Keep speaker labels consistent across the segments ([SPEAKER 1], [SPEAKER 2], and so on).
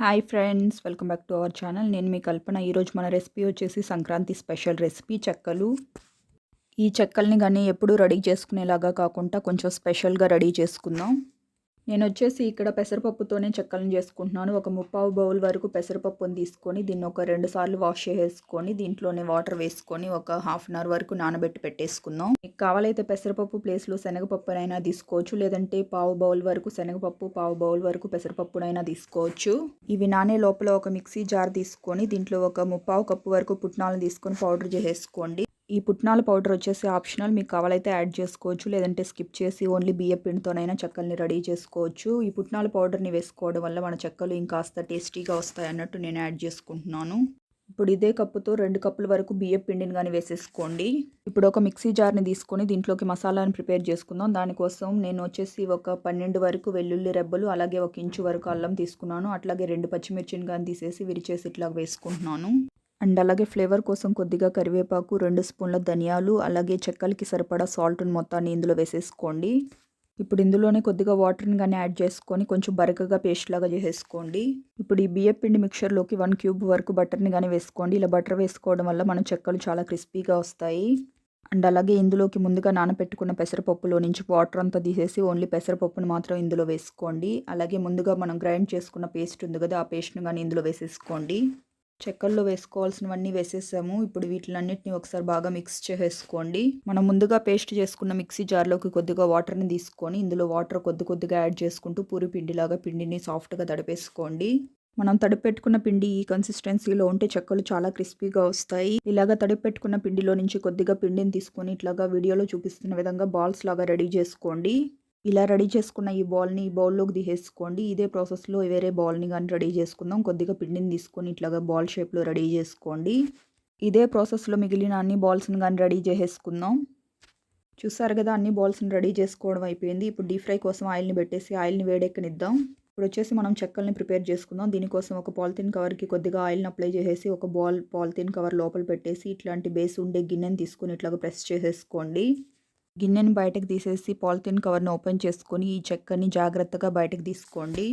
[SPEAKER 1] Hi friends welcome back to our channel నేను మీ కల్పన. ఈరోజు మన రెసిపీ వచ్చేసి సంక్రాంతి స్పెషల్ రెసిపీ చెక్కలు. ఈ చెక్కల్ని కానీ ఎప్పుడూ రెడీ చేసుకునేలాగా కాకుండా కొంచెం స్పెషల్గా రెడీ చేసుకుందాం. నేను వచ్చేసి ఇక్కడ పెసరపప్పుతోనే చెక్కలను చేసుకుంటున్నాను. ఒక ముప్పావు బౌల్ వరకు పెసరపప్పుని తీసుకొని దీన్ని ఒక రెండు సార్లు వాష్ చేసేసుకొని దీంట్లోనే వాటర్ వేసుకొని ఒక హాఫ్ అన్ అవర్ వరకు నానబెట్టి పెట్టేసుకుందాం. మీకు కావాలైతే పెసరపప్పు ప్లేస్లో శనగపప్పునైనా తీసుకోవచ్చు. లేదంటే పావు బౌల్ వరకు శనగపప్పు పావు బౌల్ వరకు పెసరపప్పునైనా తీసుకోవచ్చు. ఇవి నానే లోపల ఒక మిక్సీ జార్ తీసుకొని దీంట్లో ఒక ముప్పావు కప్పు వరకు పుట్నాలను తీసుకొని పౌడర్ చేసేసుకోండి. ఈ పుట్నాల పౌడర్ వచ్చేసి ఆప్షనల్. మీకు కావాలైతే యాడ్ చేసుకోవచ్చు. లేదంటే స్కిప్ చేసి ఓన్లీ బియ్య పిండితోనైనా చెక్కల్ని రెడీ చేసుకోవచ్చు. ఈ పుట్నాల పౌడర్ని వేసుకోవడం వల్ల మన చెక్కలు ఇంకాస్త టేస్టీగా వస్తాయి అన్నట్టు నేను యాడ్ చేసుకుంటున్నాను. ఇప్పుడు ఇదే కప్పుతో రెండు కప్పుల వరకు బియ్య పిండిని కానీ వేసేసుకోండి. ఇప్పుడు ఒక మిక్సీ జార్ని తీసుకొని దీంట్లోకి మసాలాని ప్రిపేర్ చేసుకుందాం. దానికోసం నేను వచ్చేసి ఒక పన్నెండు వరకు వెల్లుల్లి రెబ్బలు అలాగే ఒక ఇంచు వరకు అల్లం తీసుకున్నాను. అట్లాగే రెండు పచ్చిమిర్చిని కానీ తీసేసి విరిచేసి ఇట్లా వేసుకుంటున్నాను. అండ్ అలాగే ఫ్లేవర్ కోసం కొద్దిగా కరివేపాకు రెండు స్పూన్ల ధనియాలు అలాగే చెక్కలకి సరిపడా సాల్ట్ని మొత్తాన్ని ఇందులో వేసేసుకోండి. ఇప్పుడు ఇందులోనే కొద్దిగా వాటర్ని కానీ యాడ్ చేసుకొని కొంచెం బరకగా పేస్ట్ లాగా చేసేసుకోండి. ఇప్పుడు ఈ బియ్య పిండి మిక్చర్లోకి వన్ క్యూబ్ వరకు బటర్ని కానీ వేసుకోండి. ఇలా బటర్ వేసుకోవడం వల్ల మన చెక్కలు చాలా క్రిస్పీగా వస్తాయి. అండ్ అలాగే ఇందులోకి ముందుగా నానపెట్టుకున్న పెసరపప్పులో నుంచి వాటర్ అంతా తీసేసి ఓన్లీ పెసరపప్పును మాత్రం ఇందులో వేసుకోండి. అలాగే ముందుగా మనం గ్రైండ్ చేసుకున్న పేస్ట్ ఉంది కదా ఆ పేస్ట్ను కానీ ఇందులో వేసేసుకోండి. చెక్కల్లో వేసుకోవాల్సినవన్నీ వేసేసాము. ఇప్పుడు వీటిలన్నిటిని ఒకసారి బాగా మిక్స్ చేసేసుకోండి. మనం ముందుగా పేస్ట్ చేసుకున్న మిక్సీ జార్లోకి కొద్దిగా వాటర్ని తీసుకొని ఇందులో వాటర్ కొద్ది కొద్దిగా యాడ్ చేసుకుంటూ పూరి పిండిలాగా పిండిని సాఫ్ట్గా తడిపేసుకోండి. మనం తడిపెట్టుకున్న పిండి ఈ కన్సిస్టెన్సీలో ఉంటే చెక్కలు చాలా క్రిస్పీగా వస్తాయి. ఇలాగా తడిపెట్టుకున్న పిండిలో నుంచి కొద్దిగా పిండిని తీసుకొని ఇట్లాగా వీడియోలో చూపిస్తున్న విధంగా బాల్స్ లాగా రెడీ చేసుకోండి. ఇలా రెడీ చేసుకున్న ఈ బాల్ని ఈ బౌల్లోకి తీసేసుకోండి. ఇదే ప్రాసెస్లో వేరే బాల్ని కానీ రెడీ చేసుకుందాం. కొద్దిగా పిండిని తీసుకొని ఇట్లాగా బాల్ షేప్లో రెడీ చేసుకోండి. ఇదే ప్రాసెస్లో మిగిలిన అన్ని బాల్స్ని కానీ రెడీ చేసేసుకుందాం. చూసారు కదా అన్ని బాల్స్ని రెడీ చేసుకోవడం అయిపోయింది. ఇప్పుడు డీప్ ఫ్రై కోసం ఆయిల్ని పెట్టేసి ఆయిల్ని వేడెక్కనిద్దాం. ఇప్పుడు వచ్చేసి మనం చెక్కల్ని ప్రిపేర్ చేసుకుందాం. దీనికోసం ఒక పాలిథిన్ కవర్కి కొద్దిగా ఆయిల్ని అప్లై చేసేసి ఒక బాల్ పాలిథిన్ కవర్ లోపల పెట్టేసి ఇట్లాంటి బేస్ ఉండే గిన్నెని తీసుకొని ఇట్లాగా ప్రెస్ చేసేసుకోండి. గిన్నెని బయటకు తీసేసి పాలిథిన్ కవర్ని ఓపెన్ చేసుకొని ఈ చెక్కని జాగ్రత్తగా బయటకు తీసుకోండి.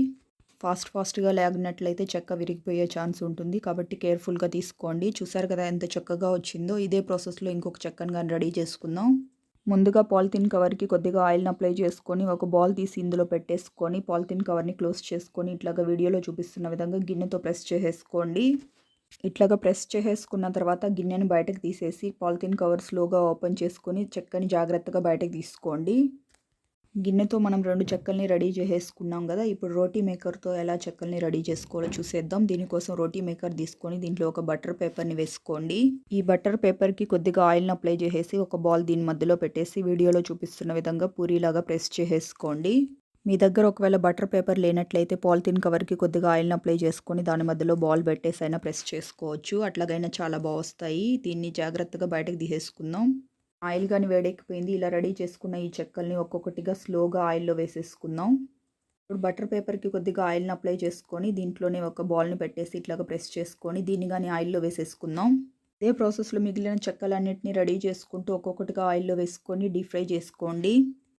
[SPEAKER 1] ఫాస్ట్ ఫాస్ట్గా లేగినట్లయితే చెక్క విరిగిపోయే ఛాన్స్ ఉంటుంది. కాబట్టి కేర్ఫుల్గా తీసుకోండి. చూసారు కదా ఎంత చక్కగా వచ్చిందో? ఇదే ప్రాసెస్లో ఇంకొక చెక్కను కానీ రెడీ చేసుకుందాం. ముందుగా పాలిథిన్ కవర్కి కొద్దిగా ఆయిల్ని అప్లై చేసుకొని ఒక బాల్ తీసి ఇందులో పెట్టేసుకొని పాలిథిన్ కవర్ని క్లోజ్ చేసుకొని ఇట్లాగా వీడియోలో చూపిస్తున్న విధంగా గిన్నెతో ప్రెస్ చేసేసుకోండి. ఇట్లాగా ప్రెస్ చేసేసుకున్న తర్వాత గిన్నెని బయటకు తీసేసి పాలిథిన్ కవర్ స్లోగా ఓపెన్ చేసుకొని చెక్కని జాగ్రత్తగా బయటకు తీసుకోండి. గిన్నెతో మనం రెండు చెక్కల్ని రెడీ చేసేసుకున్నాం కదా ఇప్పుడు రోటీ మేకర్తో ఎలా చెక్కల్ని రెడీ చేసుకోవాలో చూసేద్దాం. దీనికోసం రోటీ మేకర్ తీసుకొని దీంట్లో ఒక బటర్ పేపర్ని వేసుకోండి. ఈ బటర్ పేపర్కి కొద్దిగా ఆయిల్ని అప్లై చేసేసి ఒక బాల్ దీని మధ్యలో పెట్టేసి వీడియోలో చూపిస్తున్న విధంగా పూరీలాగా ప్రెస్ చేసేసుకోండి. మీ దగ్గర ఒకవేళ బటర్ పేపర్ లేనట్లయితే పాలిథిన్ కవర్కి కొద్దిగా ఆయిల్ని అప్లై చేసుకొని దాని మధ్యలో బాల్ పెట్టేసి అయినా ప్రెస్ చేసుకోవచ్చు. అట్లాగైనా చాలా బాగుస్తాయి. దీన్ని జాగ్రత్తగా బయటకు తీసేసుకుందాం. ఆయిల్ కానీ వేడెక్కిపోయింది. ఇలా రెడీ చేసుకున్న ఈ చెక్కల్ని ఒక్కొక్కటిగా స్లోగా ఆయిల్లో వేసేసుకుందాం. ఇప్పుడు బటర్ పేపర్కి కొద్దిగా ఆయిల్ని అప్లై చేసుకొని దీంట్లోనే ఒక బాల్ని పెట్టేసి ఇట్లాగా ప్రెస్ చేసుకొని దీన్ని కానీ ఆయిల్లో వేసేసుకుందాం. ఇదే ప్రాసెస్లో మిగిలిన చెక్కలన్నింటినీ రెడీ చేసుకుంటూ ఒక్కొక్కటిగా ఆయిల్లో వేసుకొని డీప్ ఫ్రై చేసుకోండి.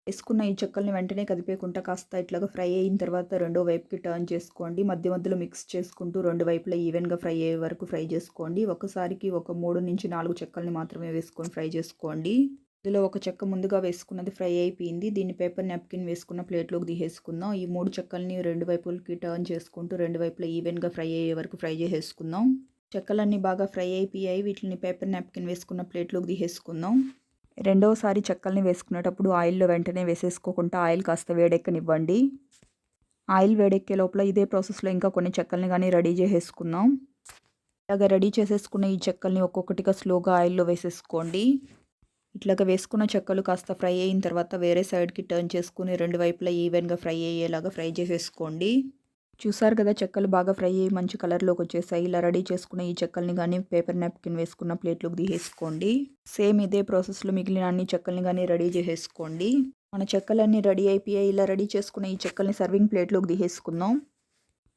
[SPEAKER 1] వేసుకున్న ఈ చెక్కల్ని వెంటనే కదిపేయకుండా కాస్త ఇట్లాగా ఫ్రై అయిన తర్వాత రెండో వైపుకి టర్న్ చేసుకోండి. మధ్య మధ్యలో మిక్స్ చేసుకుంటూ రెండు వైపులా ఈవెన్గా ఫ్రై అయ్యే వరకు ఫ్రై చేసుకోండి. ఒకసారికి ఒక మూడు నుంచి నాలుగు చెక్కల్ని మాత్రమే వేసుకొని ఫ్రై చేసుకోండి. ఇందులో ఒక చెక్క ముందుగా వేసుకున్నది ఫ్రై అయిపోయింది. దీన్ని పేపర్ నాప్కిన్ వేసుకున్న ప్లేట్లోకి తీసేసుకుందాం. ఈ మూడు చెక్కల్ని రెండు వైపులకి టర్న్ చేసుకుంటూ రెండు వైపులా ఈవెన్గా ఫ్రై అయ్యే వరకు ఫ్రై చేసేసుకుందాం. చెక్కలన్నీ బాగా ఫ్రై అయిపోయాయి. వీటిని పేపర్ నాప్కిన్ వేసుకున్న ప్లేట్లోకి తీసేసుకుందాం. రెండవసారి చెక్కల్ని వేసుకునేటప్పుడు ఆయిల్లో వెంటనే వేసేసుకోకుండా ఆయిల్ కాస్త వేడెక్కనివ్వండి. ఆయిల్ వేడెక్కే లోపల ఇదే ప్రాసెస్లో ఇంకా కొన్ని చెక్కల్ని కానీ రెడీ చేసేసుకుందాం. ఇలాగ రెడీ చేసేసుకున్న ఈ చెక్కల్ని ఒక్కొక్కటిగా స్లోగా ఆయిల్లో వేసేసుకోండి. ఇట్లాగా వేసుకున్న చెక్కలు కాస్త ఫ్రై అయిన తర్వాత వేరే సైడ్కి టర్న్ చేసుకుని రెండు వైపులా ఈవెన్గా ఫ్రై అయ్యేలాగా ఫ్రై చేసేసుకోండి. చూసారు కదా చెక్కలు బాగా ఫ్రై అయ్యి మంచి కలర్లోకి వచ్చేసాయి. ఇలా రెడీ చేసుకున్న ఈ చెక్కల్ని కానీ పేపర్ నాప్కిన్ వేసుకున్న ప్లేట్లోకి తీసేసుకోండి. సేమ్ ఇదే ప్రాసెస్లో మిగిలిన అన్ని చెక్కల్ని కానీ రెడీ చేసేసుకోండి. మన చెక్కలన్నీ రెడీ అయిపోయాయి. ఇలా రెడీ చేసుకున్న ఈ చెక్కల్ని సర్వింగ్ ప్లేట్లోకి తీసేసుకుందాం.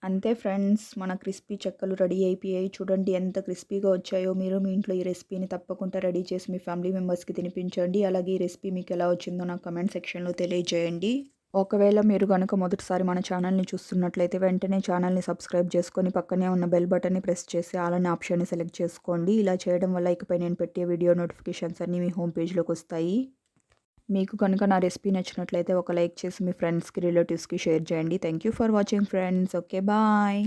[SPEAKER 1] అంతే ఫ్రెండ్స్ మన క్రిస్పీ చెక్కలు రెడీ అయిపోయాయి. చూడండి ఎంత క్రిస్పీగా వచ్చాయో. మీరు మీ ఇంట్లో ఈ రెసిపీని తప్పకుండా రెడీ చేసి మీ ఫ్యామిలీ మెంబర్స్కి తినిపించండి. అలాగే ఈ రెసిపీ మీకు ఎలా వచ్చిందో నాకు కమెంట్ సెక్షన్లో తెలియజేయండి. ఒకవేళ మీరు కనుక మొదటిసారి మన ఛానల్ని చూస్తున్నట్లయితే వెంటనే ఛానల్ని సబ్స్క్రైబ్ చేసుకొని పక్కనే ఉన్న బెల్ బటన్ని ప్రెస్ చేసి అలానే ఆప్షన్ని సెలెక్ట్ చేసుకోండి. ఇలా చేయడం వల్ల ఇకపై నేను పెట్టే వీడియో నోటిఫికేషన్స్ అన్నీ మీ హోమ్ పేజ్లోకి వస్తాయి. మీకు కనుక నా రెసిపీ నచ్చినట్లయితే ఒక లైక్ చేసి మీ ఫ్రెండ్స్కి రిలేటివ్స్కి షేర్ చేయండి. Thank you for watching friends. Okay bye.